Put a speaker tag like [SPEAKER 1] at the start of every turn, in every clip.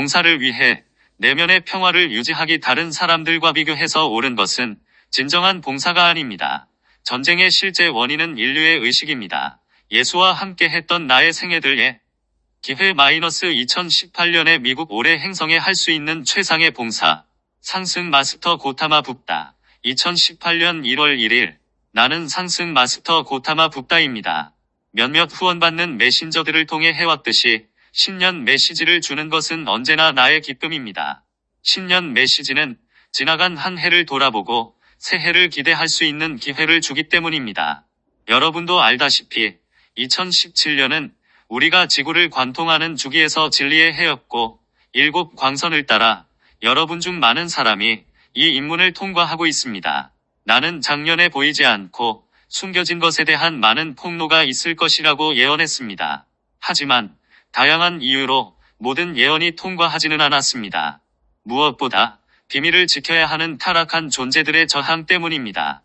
[SPEAKER 1] 봉사를 위해 내면의 평화를 유지하기 다른 사람들과 비교해서 옳은 것은 진정한 봉사가 아닙니다. 전쟁의 실제 원인은 인류의 의식입니다. 예수와 함께 했던 나의 생애들의 기회 마이너스 2018년에 미국 올해 행성에 할 수 있는 최상의 봉사. 상승 마스터 고타마 북다. 2018년 1월 1일. 나는 상승 마스터 고타마 북다입니다. 몇몇 후원받는 메신저들을 통해 해왔듯이 신년 메시지를 주는 것은 언제나 나의 기쁨입니다. 신년 메시지는 지나간 한 해를 돌아보고 새해를 기대할 수 있는 기회를 주기 때문입니다. 여러분도 알다시피 2017년은 우리가 지구를 관통하는 주기에서 진리의 해였고 일곱 광선을 따라 여러분 중 많은 사람이 이 입문을 통과하고 있습니다. 나는 작년에 보이지 않고 숨겨진 것에 대한 많은 폭로가 있을 것이라고 예언했습니다. 하지만 다양한 이유로 모든 예언이 통과하지는 않았습니다. 무엇보다 비밀을 지켜야 하는 타락한 존재들의 저항 때문입니다.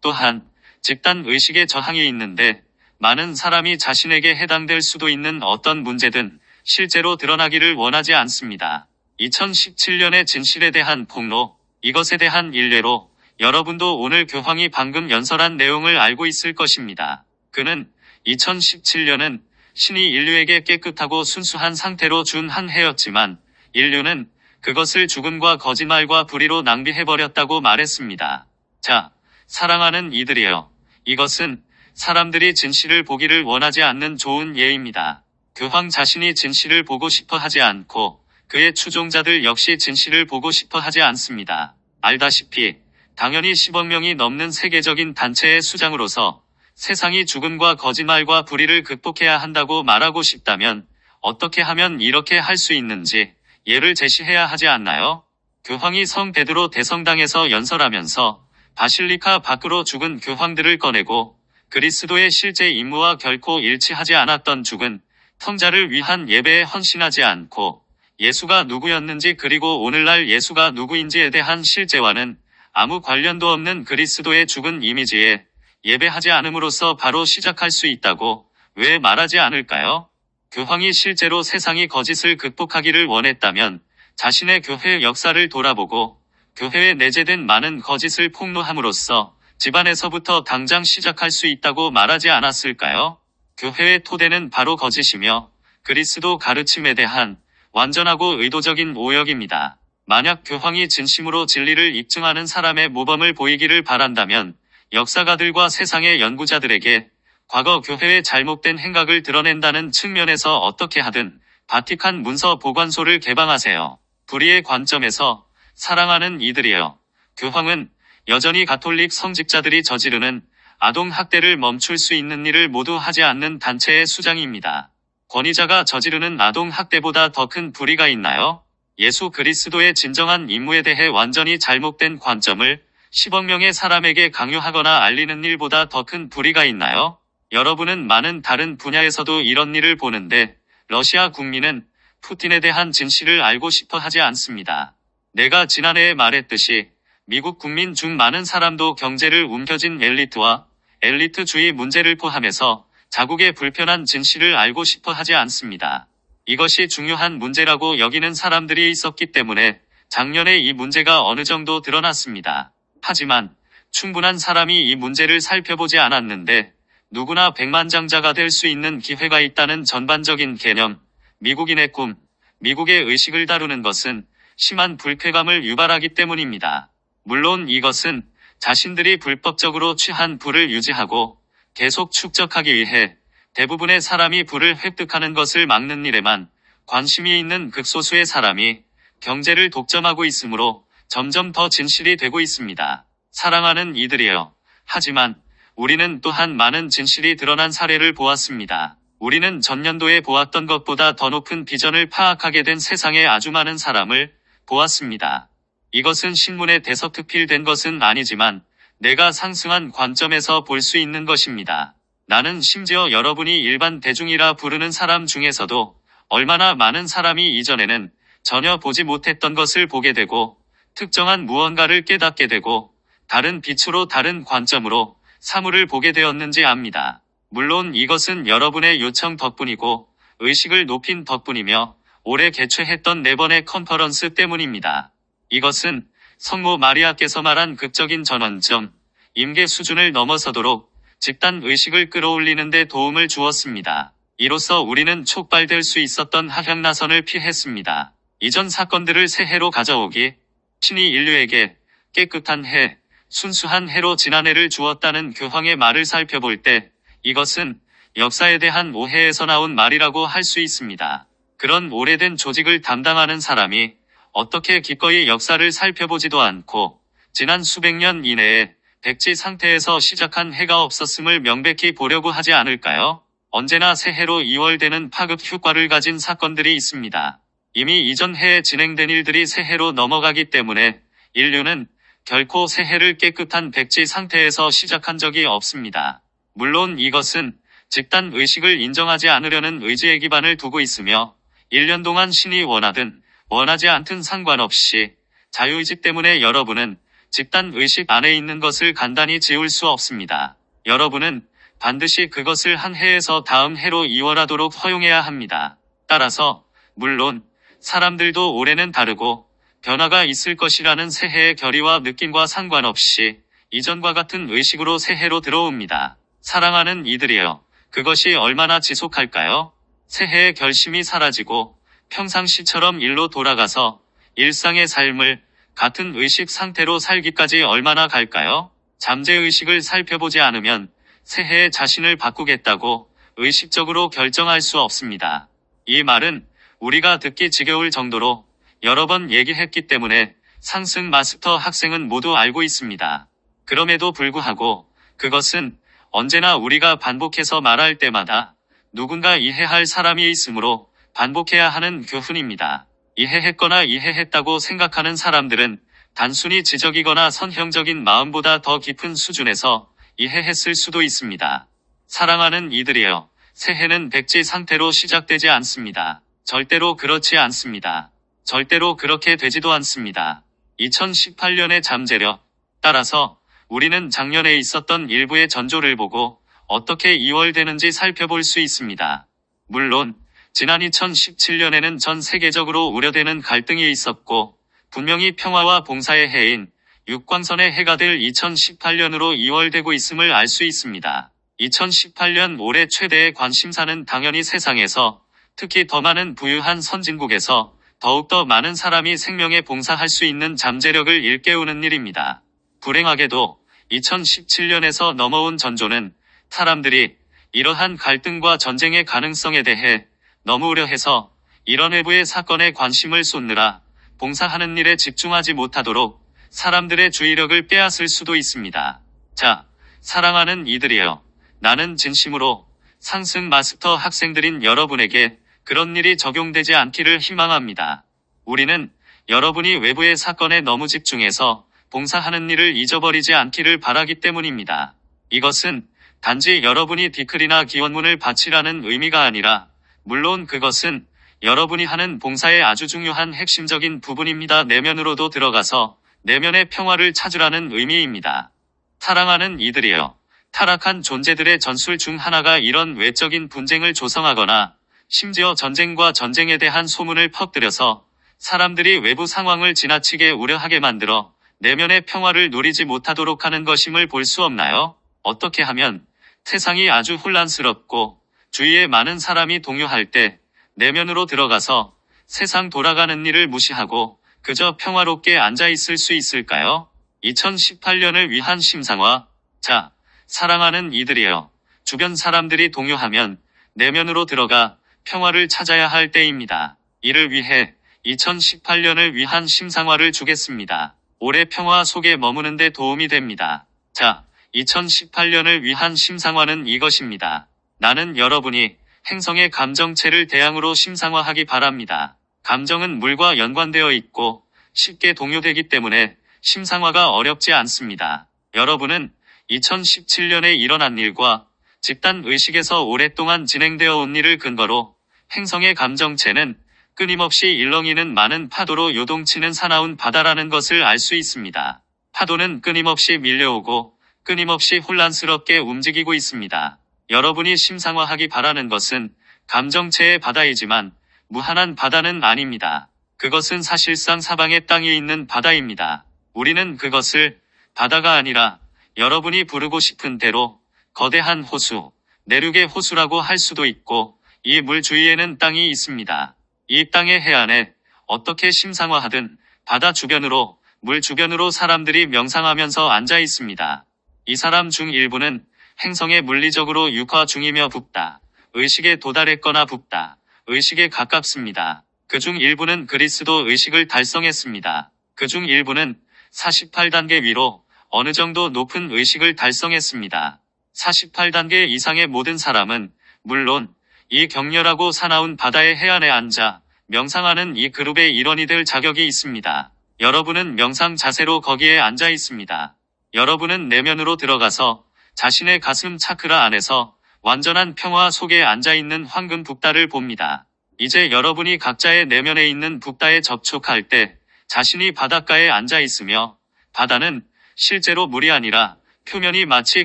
[SPEAKER 1] 또한 집단 의식의 저항이 있는데 많은 사람이 자신에게 해당될 수도 있는 어떤 문제든 실제로 드러나기를 원하지 않습니다. 2017년의 진실에 대한 폭로, 이것에 대한 일례로 여러분도 오늘 교황이 방금 연설한 내용을 알고 있을 것입니다. 그는 2017년은 신이 인류에게 깨끗하고 순수한 상태로 준 한 해였지만 인류는 그것을 죽음과 거짓말과 불의로 낭비해버렸다고 말했습니다. 자, 사랑하는 이들이여. 이것은 사람들이 진실을 보기를 원하지 않는 좋은 예입니다. 교황 자신이 진실을 보고 싶어 하지 않고 그의 추종자들 역시 진실을 보고 싶어 하지 않습니다. 알다시피 당연히 10억 명이 넘는 세계적인 단체의 수장으로서 세상이 죽음과 거짓말과 불의를 극복해야 한다고 말하고 싶다면 어떻게 하면 이렇게 할 수 있는지 예를 제시해야 하지 않나요? 교황이 성 베드로 대성당에서 연설하면서 바실리카 밖으로 죽은 교황들을 꺼내고 그리스도의 실제 임무와 결코 일치하지 않았던 죽은 통자를 위한 예배에 헌신하지 않고 예수가 누구였는지 그리고 오늘날 예수가 누구인지에 대한 실제와는 아무 관련도 없는 그리스도의 죽은 이미지에 예배하지 않음으로써 바로 시작할 수 있다고 왜 말하지 않을까요? 교황이 실제로 세상이 거짓을 극복하기를 원했다면 자신의 교회 역사를 돌아보고 교회에 내재된 많은 거짓을 폭로함으로써 집안에서부터 당장 시작할 수 있다고 말하지 않았을까요? 교회의 토대는 바로 거짓이며 그리스도 가르침에 대한 완전하고 의도적인 오역입니다. 만약 교황이 진심으로 진리를 입증하는 사람의 모범을 보이기를 바란다면 역사가들과 세상의 연구자들에게 과거 교회의 잘못된 행각을 드러낸다는 측면에서 어떻게 하든 바티칸 문서 보관소를 개방하세요. 불의의 관점에서 사랑하는 이들이여. 교황은 여전히 가톨릭 성직자들이 저지르는 아동 학대를 멈출 수 있는 일을 모두 하지 않는 단체의 수장입니다. 권위자가 저지르는 아동 학대보다 더 큰 불의가 있나요? 예수 그리스도의 진정한 임무에 대해 완전히 잘못된 관점을 10억 명의 사람에게 강요하거나 알리는 일보다 더 큰 불의가 있나요? 여러분은 많은 다른 분야에서도 이런 일을 보는데 러시아 국민은 푸틴에 대한 진실을 알고 싶어 하지 않습니다. 내가 지난해에 말했듯이 미국 국민 중 많은 사람도 경제를 움켜쥔 엘리트와 엘리트주의 문제를 포함해서 자국의 불편한 진실을 알고 싶어 하지 않습니다. 이것이 중요한 문제라고 여기는 사람들이 있었기 때문에 작년에 이 문제가 어느 정도 드러났습니다. 하지만 충분한 사람이 이 문제를 살펴보지 않았는데 누구나 백만장자가 될 수 있는 기회가 있다는 전반적인 개념, 미국인의 꿈, 미국의 의식을 다루는 것은 심한 불쾌감을 유발하기 때문입니다. 물론 이것은 자신들이 불법적으로 취한 부를 유지하고 계속 축적하기 위해 대부분의 사람이 부를 획득하는 것을 막는 일에만 관심이 있는 극소수의 사람이 경제를 독점하고 있으므로 점점 더 진실이 되고 있습니다. 사랑하는 이들이여. 하지만 우리는 또한 많은 진실이 드러난 사례를 보았습니다. 우리는 전년도에 보았던 것보다 더 높은 비전을 파악하게 된 세상에 아주 많은 사람을 보았습니다. 이것은 신문에 대서특필된 것은 아니지만 내가 상승한 관점에서 볼 수 있는 것입니다. 나는 심지어 여러분이 일반 대중이라 부르는 사람 중에서도 얼마나 많은 사람이 이전에는 전혀 보지 못했던 것을 보게 되고 특정한 무언가를 깨닫게 되고 다른 빛으로 다른 관점으로 사물을 보게 되었는지 압니다. 물론 이것은 여러분의 요청 덕분이고 의식을 높인 덕분이며 올해 개최했던 네 번의 컨퍼런스 때문입니다. 이것은 성모 마리아께서 말한 극적인 전환점, 임계 수준을 넘어서도록 집단 의식을 끌어올리는 데 도움을 주었습니다. 이로써 우리는 촉발될 수 있었던 하향나선을 피했습니다. 이전 사건들을 새해로 가져오기, 신이 인류에게 깨끗한 해, 순수한 해로 지난해를 주었다는 교황의 말을 살펴볼 때 이것은 역사에 대한 오해에서 나온 말이라고 할 수 있습니다. 그런 오래된 조직을 담당하는 사람이 어떻게 기꺼이 역사를 살펴보지도 않고 지난 수백 년 이내에 백지 상태에서 시작한 해가 없었음을 명백히 보려고 하지 않을까요? 언제나 새해로 2월되는 파급 효과를 가진 사건들이 있습니다. 이미 이전 해에 진행된 일들이 새해로 넘어가기 때문에 인류는 결코 새해를 깨끗한 백지 상태에서 시작한 적이 없습니다. 물론 이것은 집단 의식을 인정하지 않으려는 의지의 기반을 두고 있으며 1년 동안 신이 원하든 원하지 않든 상관없이 자유의지 때문에 여러분은 집단 의식 안에 있는 것을 간단히 지울 수 없습니다. 여러분은 반드시 그것을 한 해에서 다음 해로 이월하도록 허용해야 합니다. 따라서 물론 사람들도 올해는 다르고 변화가 있을 것이라는 새해의 결의와 느낌과 상관없이 이전과 같은 의식으로 새해로 들어옵니다. 사랑하는 이들이여, 그것이 얼마나 지속할까요? 새해의 결심이 사라지고 평상시처럼 일로 돌아가서 일상의 삶을 같은 의식 상태로 살기까지 얼마나 갈까요? 잠재의식을 살펴보지 않으면 새해에 자신을 바꾸겠다고 의식적으로 결정할 수 없습니다. 이 말은 우리가 듣기 지겨울 정도로 여러 번 얘기했기 때문에 상승 마스터 학생은 모두 알고 있습니다. 그럼에도 불구하고 그것은 언제나 우리가 반복해서 말할 때마다 누군가 이해할 사람이 있으므로 반복해야 하는 교훈입니다. 이해했거나 이해했다고 생각하는 사람들은 단순히 지적이거나 선형적인 마음보다 더 깊은 수준에서 이해했을 수도 있습니다. 사랑하는 이들이여, 새해는 백지 상태로 시작되지 않습니다. 절대로 그렇지 않습니다. 절대로 그렇게 되지도 않습니다. 2018년의 잠재력. 따라서 우리는 작년에 있었던 일부의 전조를 보고 어떻게 2월 되는지 살펴볼 수 있습니다. 물론 지난 2017년에는 전 세계적으로 우려되는 갈등이 있었고 분명히 평화와 봉사의 해인 육광선의 해가 될 2018년으로 2월되고 있음을 알 수 있습니다. 2018년 올해 최대의 관심사는 당연히 세상에서 특히 더 많은 부유한 선진국에서 더욱더 많은 사람이 생명에 봉사할 수 있는 잠재력을 일깨우는 일입니다. 불행하게도 2017년에서 넘어온 전조는 사람들이 이러한 갈등과 전쟁의 가능성에 대해 너무 우려해서 이런 외부의 사건에 관심을 쏟느라 봉사하는 일에 집중하지 못하도록 사람들의 주의력을 빼앗을 수도 있습니다. 자, 사랑하는 이들이여. 나는 진심으로 상승 마스터 학생들인 여러분에게 그런 일이 적용되지 않기를 희망합니다. 우리는 여러분이 외부의 사건에 너무 집중해서 봉사하는 일을 잊어버리지 않기를 바라기 때문입니다. 이것은 단지 여러분이 디클이나 기원문을 바치라는 의미가 아니라 물론 그것은 여러분이 하는 봉사의 아주 중요한 핵심적인 부분입니다. 내면으로도 들어가서 내면의 평화를 찾으라는 의미입니다. 사랑하는 이들이여. 타락한 존재들의 전술 중 하나가 이런 외적인 분쟁을 조성하거나 심지어 전쟁과 전쟁에 대한 소문을 퍼뜨려서 사람들이 외부 상황을 지나치게 우려하게 만들어 내면의 평화를 누리지 못하도록 하는 것임을 볼 수 없나요? 어떻게 하면 세상이 아주 혼란스럽고 주위에 많은 사람이 동요할 때 내면으로 들어가서 세상 돌아가는 일을 무시하고 그저 평화롭게 앉아 있을 수 있을까요? 2018년을 위한 심상화. 자, 사랑하는 이들이여. 주변 사람들이 동요하면 내면으로 들어가 평화를 찾아야 할 때입니다. 이를 위해 2018년을 위한 심상화를 주겠습니다. 올해 평화 속에 머무는데 도움이 됩니다. 자, 2018년을 위한 심상화는 이것입니다. 나는 여러분이 행성의 감정체를 대항으로 심상화하기 바랍니다. 감정은 물과 연관되어 있고 쉽게 동요되기 때문에 심상화가 어렵지 않습니다. 여러분은 2017년에 일어난 일과 집단 의식에서 오랫동안 진행되어 온 일을 근거로 행성의 감정체는 끊임없이 일렁이는 많은 파도로 요동치는 사나운 바다라는 것을 알 수 있습니다. 파도는 끊임없이 밀려오고 끊임없이 혼란스럽게 움직이고 있습니다. 여러분이 심상화하기 바라는 것은 감정체의 바다이지만 무한한 바다는 아닙니다. 그것은 사실상 사방의 땅에 있는 바다입니다. 우리는 그것을 바다가 아니라 여러분이 부르고 싶은 대로 거대한 호수, 내륙의 호수라고 할 수도 있고 이 물 주위에는 땅이 있습니다. 이 땅의 해안에 어떻게 심상화하든 바다 주변으로 물 주변으로 사람들이 명상하면서 앉아 있습니다. 이 사람 중 일부는 행성에 물리적으로 육화 중이며 붓다. 의식에 도달했거나 붓다. 의식에 가깝습니다. 그 중 일부는 그리스도 의식을 달성했습니다. 그 중 일부는 48단계 위로 어느 정도 높은 의식을 달성했습니다. 48단계 이상의 모든 사람은 물론 이 격렬하고 사나운 바다의 해안에 앉아 명상하는 이 그룹의 일원이 될 자격이 있습니다. 여러분은 명상 자세로 거기에 앉아 있습니다. 여러분은 내면으로 들어가서 자신의 가슴 차크라 안에서 완전한 평화 속에 앉아 있는 황금 북다를 봅니다. 이제 여러분이 각자의 내면에 있는 북다에 접촉할 때 자신이 바닷가에 앉아 있으며 바다는 실제로 물이 아니라 표면이 마치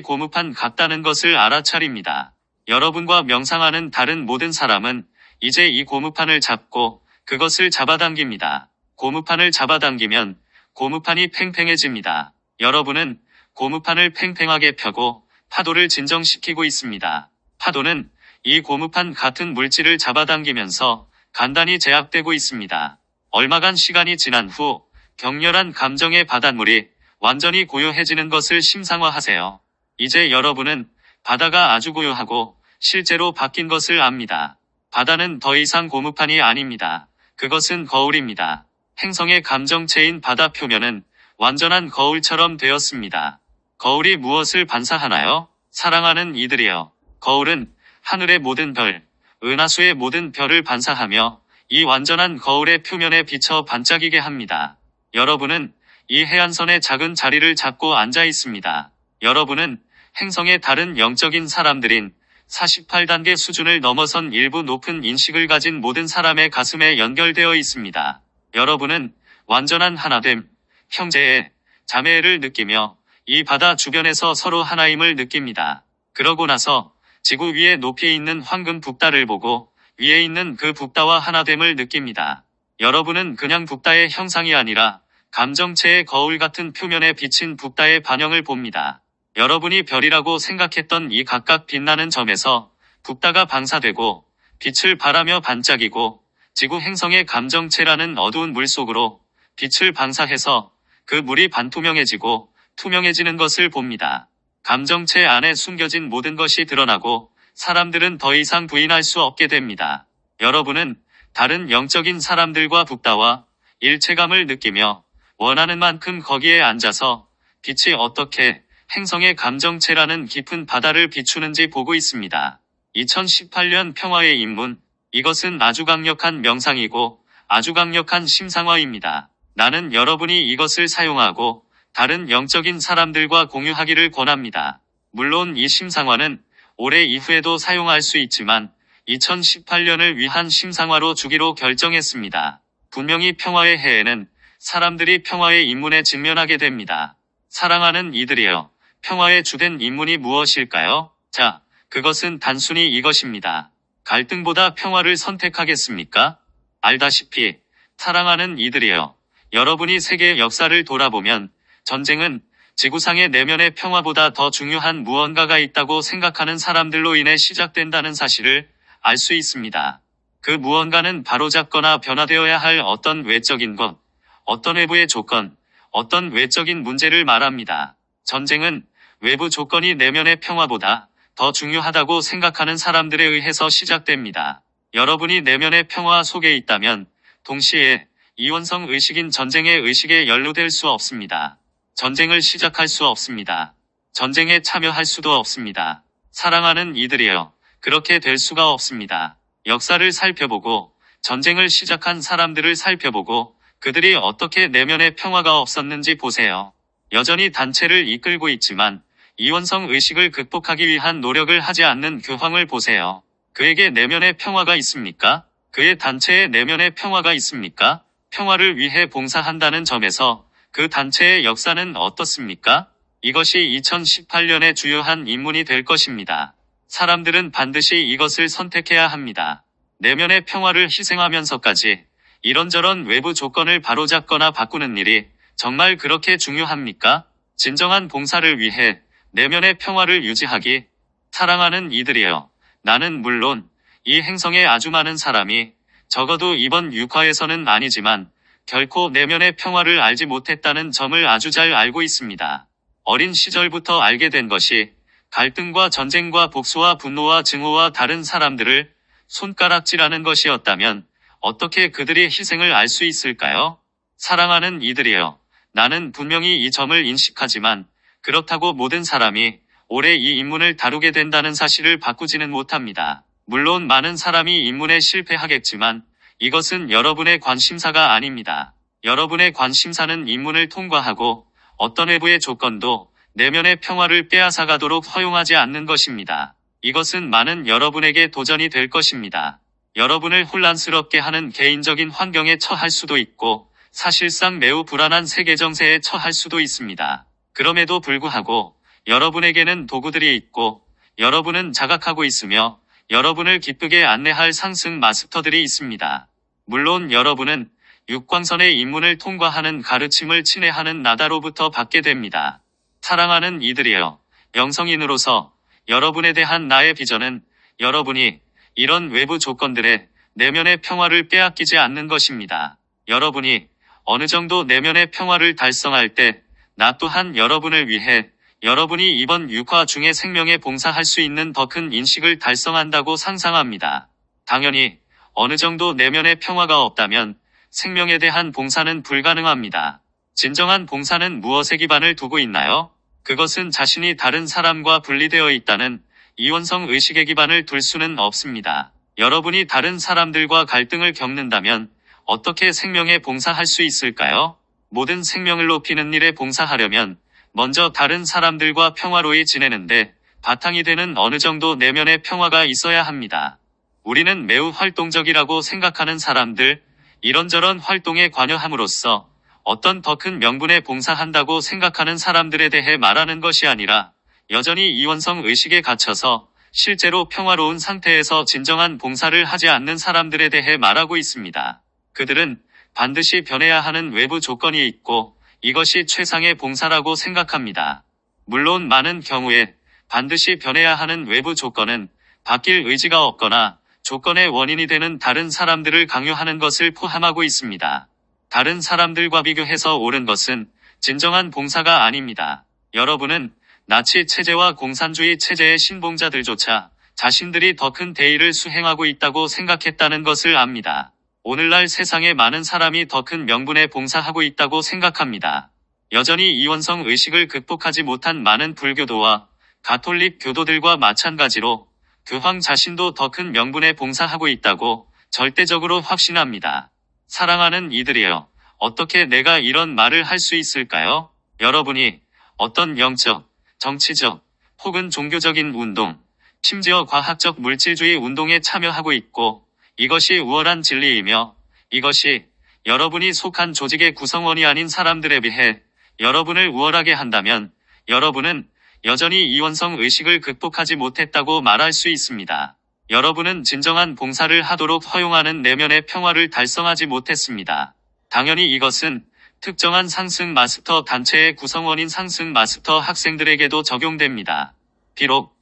[SPEAKER 1] 고무판 같다는 것을 알아차립니다. 여러분과 명상하는 다른 모든 사람은 이제 이 고무판을 잡고 그것을 잡아당깁니다. 고무판을 잡아당기면 고무판이 팽팽해집니다. 여러분은 고무판을 팽팽하게 펴고 파도를 진정시키고 있습니다. 파도는 이 고무판 같은 물질을 잡아당기면서 간단히 제압되고 있습니다. 얼마간 시간이 지난 후 격렬한 감정의 바닷물이 완전히 고요해지는 것을 심상화하세요. 이제 여러분은 바다가 아주 고요하고 실제로 바뀐 것을 압니다. 바다는 더 이상 고무판이 아닙니다. 그것은 거울입니다. 행성의 감정체인 바다 표면은 완전한 거울처럼 되었습니다. 거울이 무엇을 반사하나요? 사랑하는 이들이여. 거울은 하늘의 모든 별, 은하수의 모든 별을 반사하며 이 완전한 거울의 표면에 비쳐 반짝이게 합니다. 여러분은 이 해안선의 작은 자리를 잡고 앉아 있습니다. 여러분은 행성의 다른 영적인 사람들인 48단계 수준을 넘어선 일부 높은 인식을 가진 모든 사람의 가슴에 연결되어 있습니다. 여러분은 완전한 하나됨, 형제의 자매를 느끼며 이 바다 주변에서 서로 하나임을 느낍니다. 그러고 나서 지구 위에 높이 있는 황금 북다를 보고 위에 있는 그 북다와 하나됨을 느낍니다. 여러분은 그냥 북다의 형상이 아니라 감정체의 거울 같은 표면에 비친 북다의 반영을 봅니다. 여러분이 별이라고 생각했던 이 각각 빛나는 점에서 북다가 방사되고 빛을 발하며 반짝이고 지구 행성의 감정체라는 어두운 물 속으로 빛을 방사해서 그 물이 반투명해지고 투명해지는 것을 봅니다. 감정체 안에 숨겨진 모든 것이 드러나고 사람들은 더 이상 부인할 수 없게 됩니다. 여러분은 다른 영적인 사람들과 북다와 일체감을 느끼며 원하는 만큼 거기에 앉아서 빛이 어떻게 행성의 감정체라는 깊은 바다를 비추는지 보고 있습니다. 2018년 평화의 입문. 이것은 아주 강력한 명상이고 아주 강력한 심상화입니다. 나는 여러분이 이것을 사용하고 다른 영적인 사람들과 공유하기를 권합니다. 물론 이 심상화는 올해 이후에도 사용할 수 있지만 2018년을 위한 심상화로 주기로 결정했습니다. 분명히 평화의 해에는 사람들이 평화의 인문에 직면하게 됩니다. 사랑하는 이들이여, 평화의 주된 인문이 무엇일까요? 자, 그것은 단순히 이것입니다. 갈등보다 평화를 선택하겠습니까? 알다시피, 사랑하는 이들이여, 여러분이 세계의 역사를 돌아보면 전쟁은 지구상의 내면의 평화보다 더 중요한 무언가가 있다고 생각하는 사람들로 인해 시작된다는 사실을 알 수 있습니다. 그 무언가는 바로잡거나 변화되어야 할 어떤 외적인 것, 어떤 외부의 조건, 어떤 외적인 문제를 말합니다. 전쟁은 외부 조건이 내면의 평화보다 더 중요하다고 생각하는 사람들에 의해서 시작됩니다. 여러분이 내면의 평화 속에 있다면 동시에 이원성 의식인 전쟁의 의식에 연루될 수 없습니다. 전쟁을 시작할 수 없습니다. 전쟁에 참여할 수도 없습니다. 사랑하는 이들이여, 그렇게 될 수가 없습니다. 역사를 살펴보고 전쟁을 시작한 사람들을 살펴보고 그들이 어떻게 내면의 평화가 없었는지 보세요. 여전히 단체를 이끌고 있지만 이원성 의식을 극복하기 위한 노력을 하지 않는 교황을 보세요. 그에게 내면의 평화가 있습니까? 그의 단체에 내면의 평화가 있습니까? 평화를 위해 봉사한다는 점에서 그 단체의 역사는 어떻습니까? 이것이 2018년의 주요한 인문이 될 것입니다. 사람들은 반드시 이것을 선택해야 합니다. 내면의 평화를 희생하면서까지 이런저런 외부 조건을 바로잡거나 바꾸는 일이 정말 그렇게 중요합니까? 진정한 봉사를 위해 내면의 평화를 유지하기, 사랑하는 이들이여. 나는 물론 이 행성에 아주 많은 사람이 적어도 이번 육화에서는 아니지만 결코 내면의 평화를 알지 못했다는 점을 아주 잘 알고 있습니다. 어린 시절부터 알게 된 것이 갈등과 전쟁과 복수와 분노와 증오와 다른 사람들을 손가락질하는 것이었다면 어떻게 그들의 희생을 알 수 있을까요? 사랑하는 이들이여. 나는 분명히 이 점을 인식하지만 그렇다고 모든 사람이 오래 이 인문을 다루게 된다는 사실을 바꾸지는 못합니다. 물론 많은 사람이 인문에 실패하겠지만 이것은 여러분의 관심사가 아닙니다. 여러분의 관심사는 인문을 통과하고 어떤 외부의 조건도 내면의 평화를 빼앗아가도록 허용하지 않는 것입니다. 이것은 많은 여러분에게 도전이 될 것입니다. 여러분을 혼란스럽게 하는 개인적인 환경에 처할 수도 있고 사실상 매우 불안한 세계 정세에 처할 수도 있습니다. 그럼에도 불구하고 여러분에게는 도구들이 있고 여러분은 자각하고 있으며 여러분을 기쁘게 안내할 상승 마스터들이 있습니다. 물론 여러분은 육광선의 입문을 통과하는 가르침을 친애하는 나다로부터 받게 됩니다. 사랑하는 이들이여, 영성인으로서 여러분에 대한 나의 비전은 여러분이 이런 외부 조건들의 내면의 평화를 빼앗기지 않는 것입니다. 여러분이 어느 정도 내면의 평화를 달성할 때 나 또한 여러분을 위해 여러분이 이번 육화 중에 생명에 봉사할 수 있는 더 큰 인식을 달성한다고 상상합니다. 당연히 어느 정도 내면의 평화가 없다면 생명에 대한 봉사는 불가능합니다. 진정한 봉사는 무엇에 기반을 두고 있나요? 그것은 자신이 다른 사람과 분리되어 있다는 이원성 의식에 기반을 둘 수는 없습니다. 여러분이 다른 사람들과 갈등을 겪는다면 어떻게 생명에 봉사할 수 있을까요? 모든 생명을 높이는 일에 봉사하려면 먼저 다른 사람들과 평화로이 지내는데 바탕이 되는 어느 정도 내면의 평화가 있어야 합니다. 우리는 매우 활동적이라고 생각하는 사람들, 이런저런 활동에 관여함으로써 어떤 더 큰 명분에 봉사한다고 생각하는 사람들에 대해 말하는 것이 아니라 여전히 이원성 의식에 갇혀서 실제로 평화로운 상태에서 진정한 봉사를 하지 않는 사람들에 대해 말하고 있습니다. 그들은 반드시 변해야 하는 외부 조건이 있고 이것이 최상의 봉사라고 생각합니다. 물론 많은 경우에 반드시 변해야 하는 외부 조건은 바뀔 의지가 없거나 조건의 원인이 되는 다른 사람들을 강요하는 것을 포함하고 있습니다. 다른 사람들과 비교해서 옳은 것은 진정한 봉사가 아닙니다. 여러분은 나치 체제와 공산주의 체제의 신봉자들조차 자신들이 더 큰 대의를 수행하고 있다고 생각했다는 것을 압니다. 오늘날 세상에 많은 사람이 더 큰 명분에 봉사하고 있다고 생각합니다. 여전히 이원성 의식을 극복하지 못한 많은 불교도와 가톨릭 교도들과 마찬가지로 교황 자신도 더 큰 명분에 봉사하고 있다고 절대적으로 확신합니다. 사랑하는 이들이여, 어떻게 내가 이런 말을 할 수 있을까요? 여러분이 어떤 영적, 정치적, 혹은 종교적인 운동, 심지어 과학적 물질주의 운동에 참여하고 있고, 이것이 우월한 진리이며 이것이 여러분이 속한 조직의 구성원이 아닌 사람들에 비해 여러분을 우월하게 한다면 여러분은 여전히 이원성 의식을 극복하지 못했다고 말할 수 있습니다. 여러분은 진정한 봉사를 하도록 허용하는 내면의 평화를 달성하지 못했습니다. 당연히 이것은 특정한 상승 마스터 단체의 구성원인 상승 마스터 학생들에게도 적용됩니다. 비록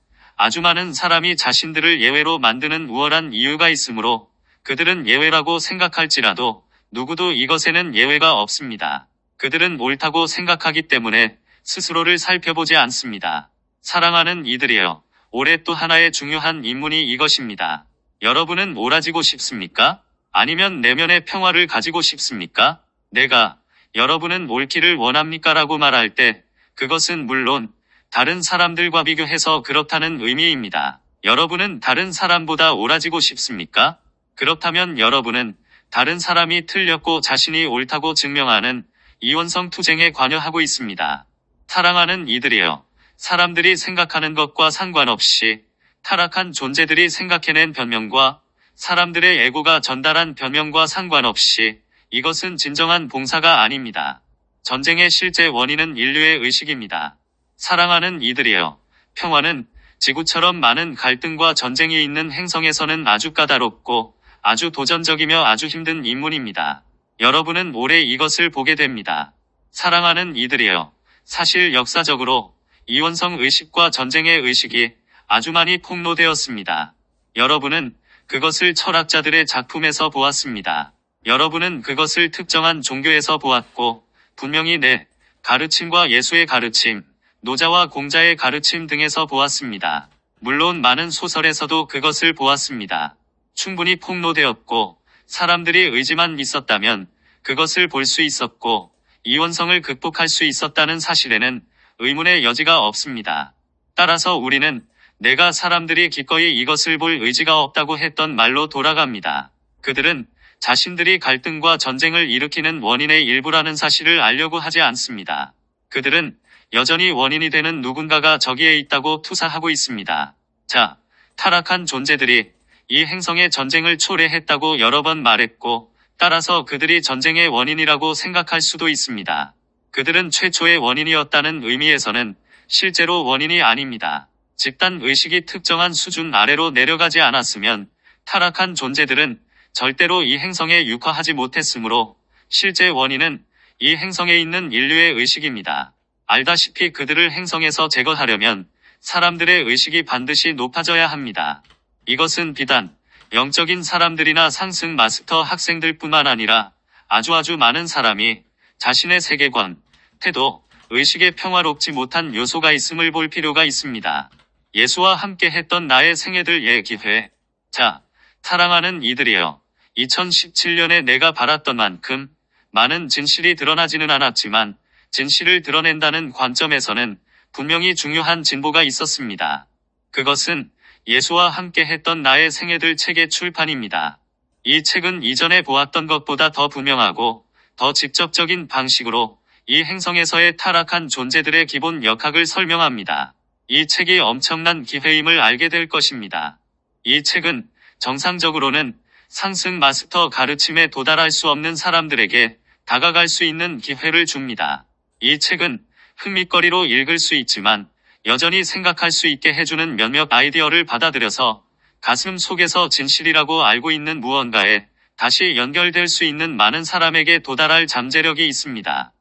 [SPEAKER 1] 아주 많은 사람이 자신들을 예외로 만드는 우월한 이유가 있으므로 그들은 예외라고 생각할지라도 누구도 이것에는 예외가 없습니다. 그들은 옳다고 생각하기 때문에 스스로를 살펴보지 않습니다. 사랑하는 이들이여, 올해 또 하나의 중요한 인문이 이것입니다. 여러분은 옳아지고 싶습니까? 아니면 내면의 평화를 가지고 싶습니까? 내가 여러분은 옳기를 원합니까? 라고 말할 때 그것은 물론 다른 사람들과 비교해서 그렇다는 의미입니다. 여러분은 다른 사람보다 옳아지고 싶습니까? 그렇다면 여러분은 다른 사람이 틀렸고 자신이 옳다고 증명하는 이원성 투쟁에 관여하고 있습니다. 사랑하는 이들이여. 사람들이 생각하는 것과 상관없이 타락한 존재들이 생각해낸 변명과 사람들의 애고가 전달한 변명과 상관없이 이것은 진정한 봉사가 아닙니다. 전쟁의 실제 원인은 인류의 의식입니다. 사랑하는 이들이여. 평화는 지구처럼 많은 갈등과 전쟁이 있는 행성에서는 아주 까다롭고 아주 도전적이며 아주 힘든 인물입니다. 여러분은 올해 이것을 보게 됩니다. 사랑하는 이들이여. 사실 역사적으로 이원성 의식과 전쟁의 의식이 아주 많이 폭로되었습니다. 여러분은 그것을 철학자들의 작품에서 보았습니다. 여러분은 그것을 특정한 종교에서 보았고, 분명히 내 가르침과 예수의 가르침, 노자와 공자의 가르침 등에서 보았습니다. 물론 많은 소설에서도 그것을 보았습니다. 충분히 폭로되었고, 사람들이 의지만 있었다면 그것을 볼 수 있었고, 이원성을 극복할 수 있었다는 사실에는 의문의 여지가 없습니다. 따라서 우리는 내가 사람들이 기꺼이 이것을 볼 의지가 없다고 했던 말로 돌아갑니다. 그들은 자신들이 갈등과 전쟁을 일으키는 원인의 일부라는 사실을 알려고 하지 않습니다. 그들은 여전히 원인이 되는 누군가가 저기에 있다고 투사하고 있습니다. 자, 타락한 존재들이 이 행성의 전쟁을 초래했다고 여러 번 말했고, 따라서 그들이 전쟁의 원인이라고 생각할 수도 있습니다. 그들은 최초의 원인이었다는 의미에서는 실제로 원인이 아닙니다. 집단 의식이 특정한 수준 아래로 내려가지 않았으면 타락한 존재들은 절대로 이 행성에 육화하지 못했으므로 실제 원인은 이 행성에 있는 인류의 의식입니다. 알다시피 그들을 행성에서 제거하려면 사람들의 의식이 반드시 높아져야 합니다. 이것은 비단 영적인 사람들이나 상승 마스터 학생들 뿐만 아니라 아주 아주 많은 사람이 자신의 세계관, 태도, 의식에 평화롭지 못한 요소가 있음을 볼 필요가 있습니다. 예수와 함께 했던 나의 생애들 예 기회. 자, 사랑하는 이들이여. 2017년에 내가 바랐던 만큼 많은 진실이 드러나지는 않았지만 진실을 드러낸다는 관점에서는 분명히 중요한 진보가 있었습니다. 그것은 예수와 함께 했던 나의 생애들 책의 출판입니다. 이 책은 이전에 보았던 것보다 더 분명하고 더 직접적인 방식으로 이 행성에서의 타락한 존재들의 기본 역학을 설명합니다. 이 책이 엄청난 기회임을 알게 될 것입니다. 이 책은 정상적으로는 상승 마스터 가르침에 도달할 수 없는 사람들에게 다가갈 수 있는 기회를 줍니다. 이 책은 흥미거리로 읽을 수 있지만 여전히 생각할 수 있게 해주는 몇몇 아이디어를 받아들여서 가슴 속에서 진실이라고 알고 있는 무언가에 다시 연결될 수 있는 많은 사람에게 도달할 잠재력이 있습니다.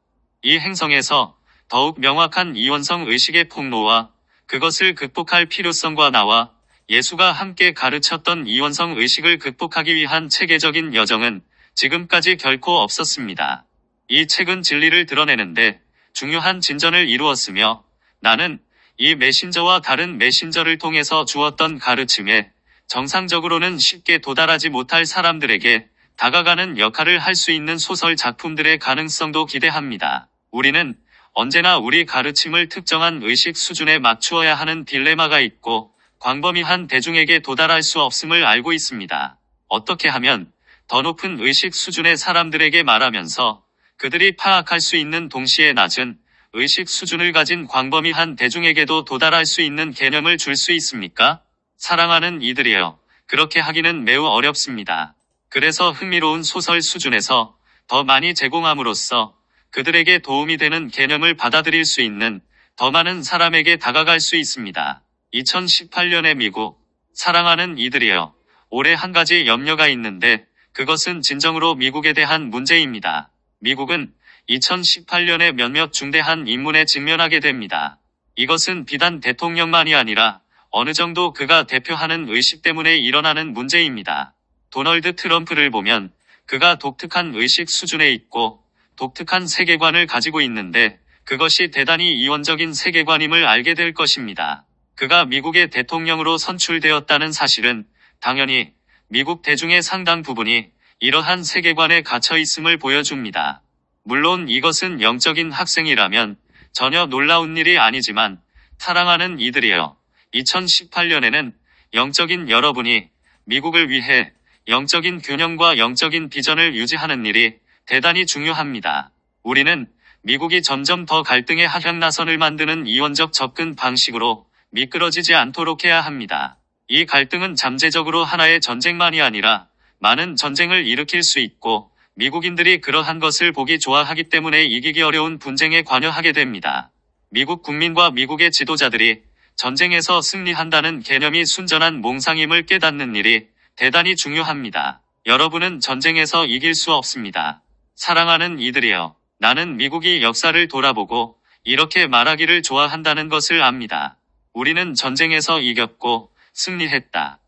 [SPEAKER 1] 이 행성에서 더욱 명확한 이원성 의식의 폭로와 그것을 극복할 필요성과 나와 예수가 함께 가르쳤던 이원성 의식을 극복하기 위한 체계적인 여정은 지금까지 결코 없었습니다. 이 책은 진리를 드러내는데 중요한 진전을 이루었으며 나는 이 메신저와 다른 메신저를 통해서 주었던 가르침에 정상적으로는 쉽게 도달하지 못할 사람들에게 다가가는 역할을 할 수 있는 소설 작품들의 가능성도 기대합니다. 우리는 언제나 우리 가르침을 특정한 의식 수준에 맞추어야 하는 딜레마가 있고 광범위한 대중에게 도달할 수 없음을 알고 있습니다. 어떻게 하면 더 높은 의식 수준의 사람들에게 말하면서 그들이 파악할 수 있는 동시에 낮은 의식 수준을 가진 광범위한 대중에게도 도달할 수 있는 개념을 줄 수 있습니까? 사랑하는 이들이여. 그렇게 하기는 매우 어렵습니다. 그래서 흥미로운 소설 수준에서 더 많이 제공함으로써 그들에게 도움이 되는 개념을 받아들일 수 있는 더 많은 사람에게 다가갈 수 있습니다. 2018년의 미국. 사랑하는 이들이여. 올해 한 가지 염려가 있는데 그것은 진정으로 미국에 대한 문제입니다. 미국은 2018년에 몇몇 중대한 인문에 직면하게 됩니다. 이것은 비단 대통령만이 아니라 어느 정도 그가 대표하는 의식 때문에 일어나는 문제입니다. 도널드 트럼프를 보면 그가 독특한 의식 수준에 있고 독특한 세계관을 가지고 있는데 그것이 대단히 이원적인 세계관임을 알게 될 것입니다. 그가 미국의 대통령으로 선출되었다는 사실은 당연히 미국 대중의 상당 부분이 이러한 세계관에 갇혀 있음을 보여줍니다. 물론 이것은 영적인 학생이라면 전혀 놀라운 일이 아니지만 사랑하는 이들이여 2018년에는 영적인 여러분이 미국을 위해 영적인 균형과 영적인 비전을 유지하는 일이 대단히 중요합니다. 우리는 미국이 점점 더 갈등의 하향나선을 만드는 이원적 접근 방식으로 미끄러지지 않도록 해야 합니다. 이 갈등은 잠재적으로 하나의 전쟁만이 아니라 많은 전쟁을 일으킬 수 있고 미국인들이 그러한 것을 보기 좋아하기 때문에 이기기 어려운 분쟁에 관여하게 됩니다. 미국 국민과 미국의 지도자들이 전쟁에서 승리한다는 개념이 순전한 몽상임을 깨닫는 일이 대단히 중요합니다. 여러분은 전쟁에서 이길 수 없습니다. 사랑하는 이들이여, 나는 미국이 역사를 돌아보고 이렇게 말하기를 좋아한다는 것을 압니다. 우리는 전쟁에서 이겼고 승리했다.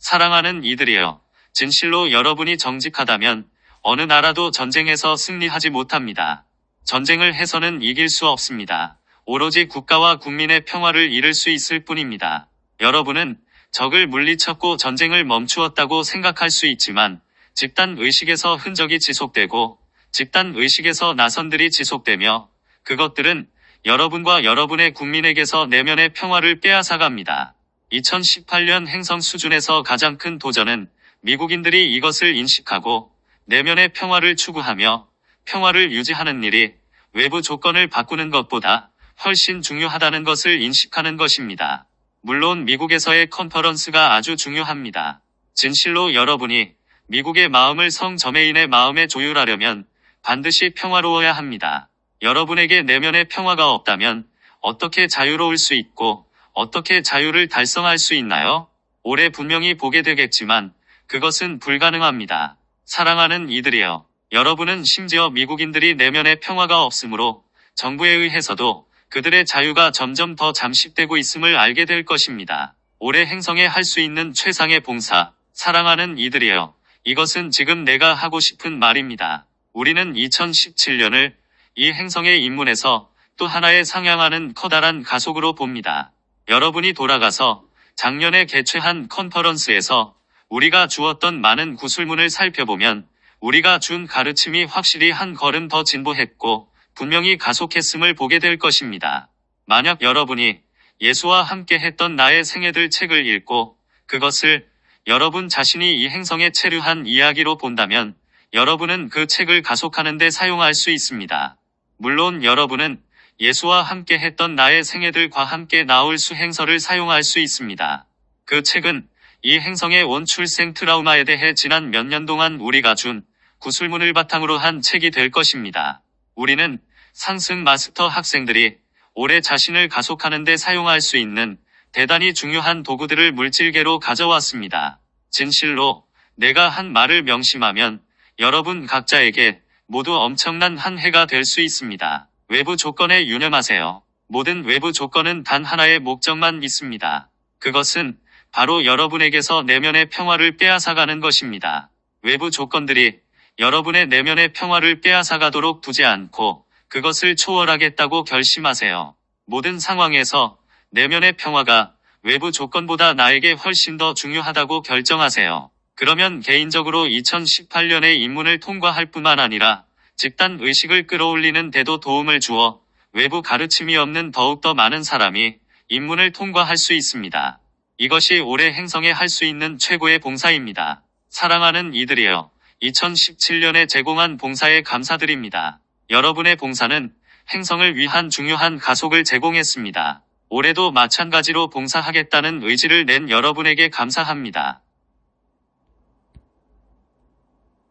[SPEAKER 1] 사랑하는 이들이여, 진실로 여러분이 정직하다면 어느 나라도 전쟁에서 승리하지 못합니다. 전쟁을 해서는 이길 수 없습니다. 오로지 국가와 국민의 평화를 이룰 수 있을 뿐입니다. 여러분은 적을 물리쳤고 전쟁을 멈추었다고 생각할 수 있지만 집단 의식에서 흔적이 지속되고 집단 의식에서 나선들이 지속되며 그것들은 여러분과 여러분의 국민에게서 내면의 평화를 빼앗아갑니다. 2018년 행성 수준에서 가장 큰 도전은 미국인들이 이것을 인식하고 내면의 평화를 추구하며 평화를 유지하는 일이 외부 조건을 바꾸는 것보다 훨씬 중요하다는 것을 인식하는 것입니다. 물론 미국에서의 컨퍼런스가 아주 중요합니다. 진실로 여러분이 미국의 마음을 성저메인의 마음에 조율하려면 반드시 평화로워야 합니다. 여러분에게 내면의 평화가 없다면 어떻게 자유로울 수 있고 어떻게 자유를 달성할 수 있나요? 올해 분명히 보게 되겠지만 그것은 불가능합니다. 사랑하는 이들이여. 여러분은 심지어 미국인들이 내면의 평화가 없으므로 정부에 의해서도 그들의 자유가 점점 더 잠식되고 있음을 알게 될 것입니다. 올해 행성에 할 수 있는 최상의 봉사, 사랑하는 이들이여. 이것은 지금 내가 하고 싶은 말입니다. 우리는 2017년을 이 행성의 입문에서 또 하나의 상향하는 커다란 가속으로 봅니다. 여러분이 돌아가서 작년에 개최한 컨퍼런스에서 우리가 주었던 많은 구술문을 살펴보면 우리가 준 가르침이 확실히 한 걸음 더 진보했고 분명히 가속했음을 보게 될 것입니다. 만약 여러분이 예수와 함께 했던 나의 생애들 책을 읽고 그것을 여러분 자신이 이 행성에 체류한 이야기로 본다면 여러분은 그 책을 가속하는 데 사용할 수 있습니다. 물론 여러분은 예수와 함께 했던 나의 생애들과 함께 나올 수행서를 사용할 수 있습니다. 그 책은 이 행성의 원출생 트라우마에 대해 지난 몇 년 동안 우리가 준 구술문을 바탕으로 한 책이 될 것입니다. 우리는 상승 마스터 학생들이 올해 자신을 가속하는 데 사용할 수 있는 대단히 중요한 도구들을 물질계로 가져왔습니다. 진실로 내가 한 말을 명심하면 여러분 각자에게 모두 엄청난 한 해가 될 수 있습니다. 외부 조건에 유념하세요. 모든 외부 조건은 단 하나의 목적만 있습니다. 그것은 바로 여러분에게서 내면의 평화를 빼앗아가는 것입니다. 외부 조건들이 여러분의 내면의 평화를 빼앗아가도록 두지 않고 그것을 초월하겠다고 결심하세요. 모든 상황에서 내면의 평화가 외부 조건보다 나에게 훨씬 더 중요하다고 결정하세요. 그러면 개인적으로 2018년의 입문을 통과할 뿐만 아니라 집단 의식을 끌어올리는 데도 도움을 주어 외부 가르침이 없는 더욱더 많은 사람이 입문을 통과할 수 있습니다. 이것이 올해 행성에 할 수 있는 최고의 봉사입니다. 사랑하는 이들이여. 2017년에 제공한 봉사에 감사드립니다. 여러분의 봉사는 행성을 위한 중요한 가속을 제공했습니다. 올해도 마찬가지로 봉사하겠다는 의지를 낸 여러분에게 감사합니다.